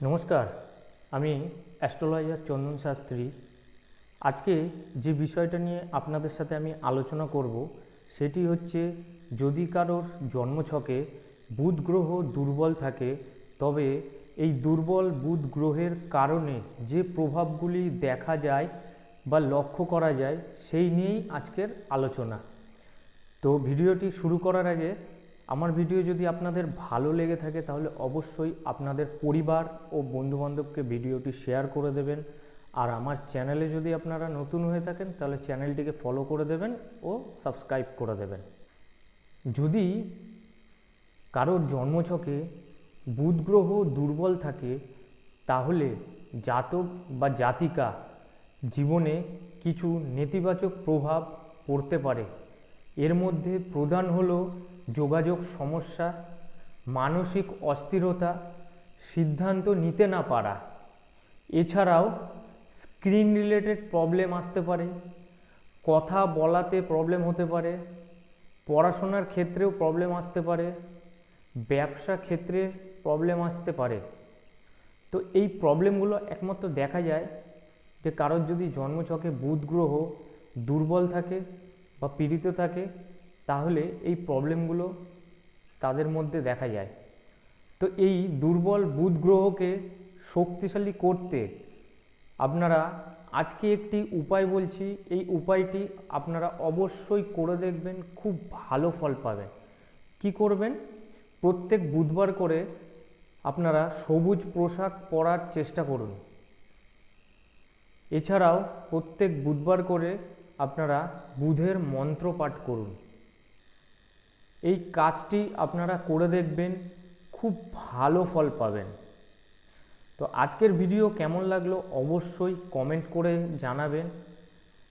নমস্কার, আমি অ্যাস্ট্রোলজার চন্দন শাস্ত্রী। আজকে যে বিষয়টা নিয়ে আপনাদের সাথে আমি আলোচনা করব, সেটি হচ্ছে যদি কারোর জন্মছকে বুধ গ্রহ দুর্বল থাকে, তবে এই দুর্বল বুধ গ্রহের কারণে যে প্রভাবগুলি দেখা যায় বা লক্ষ্য করা যায়, সেই নিয়েই আজকের আলোচনা। তো ভিডিওটি শুরু করার আগে আমার ভিডিও যদি আপনাদের ভালো লেগে থাকে, তাহলে অবশ্যই আপনাদের পরিবার ও বন্ধুবান্ধবকে ভিডিওটি শেয়ার করে দেবেন। আর আমার চ্যানেলে যদি আপনারা নতুন হয়ে থাকেন, তাহলে চ্যানেলটিকে ফলো করে দেবেন ও সাবস্ক্রাইব করে দেবেন। যদি কারোর জন্মছকে বুধ গ্রহ দুর্বল থাকে, তাহলে জাতক বা জাতিকা জীবনে কিছু নেতিবাচক প্রভাব পড়তে পারে। এর মধ্যে প্রধান হলো যোগাযোগ সমস্যা, মানসিক অস্থিরতা, সিদ্ধান্ত নিতে না পারা। এছাড়াও স্ক্রিন রিলেটেড প্রবলেম আসতে পারে, কথা বলাতে প্রবলেম হতে পারে, পড়াশোনার ক্ষেত্রেও প্রবলেম আসতে পারে, ব্যবসা ক্ষেত্রে প্রবলেম আসতে পারে। তো এই প্রবলেমগুলো একমাত্র দেখা যায় যে কারোর যদি জন্মছকে বুধ গ্রহ দুর্বল থাকে বা পীড়িত থাকে, তাহলে এই প্রবলেমগুলো তাদের মধ্যে দেখা যায়। তো এই দুর্বল বুধ গ্রহকে শক্তিশালী করতে আপনারা আজকে একটি উপায় বলছি, এই উপায়টি আপনারা অবশ্যই করে দেখবেন, খুব ভালো ফল পাবেন। কি করবেন? প্রত্যেক বুধবার করে আপনারা সবুজ পোশাক পরার চেষ্টা করুন। এছাড়াও প্রত্যেক বুধবার করে আপনারা বুধের মন্ত্র পাঠ করুন। এই কাজটি আপনারা করে দেখবেন, খুব ভালো ফল পাবেন। তো আজকের ভিডিও কেমন লাগল অবশ্যই কমেন্ট করে জানাবেন।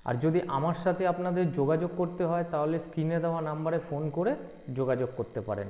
আর যদি আমার সাথে আপনাদের যোগাযোগ করতে হয়, তাহলে স্ক্রিনে দেওয়া নাম্বারে ফোন করে যোগাযোগ করতে পারেন।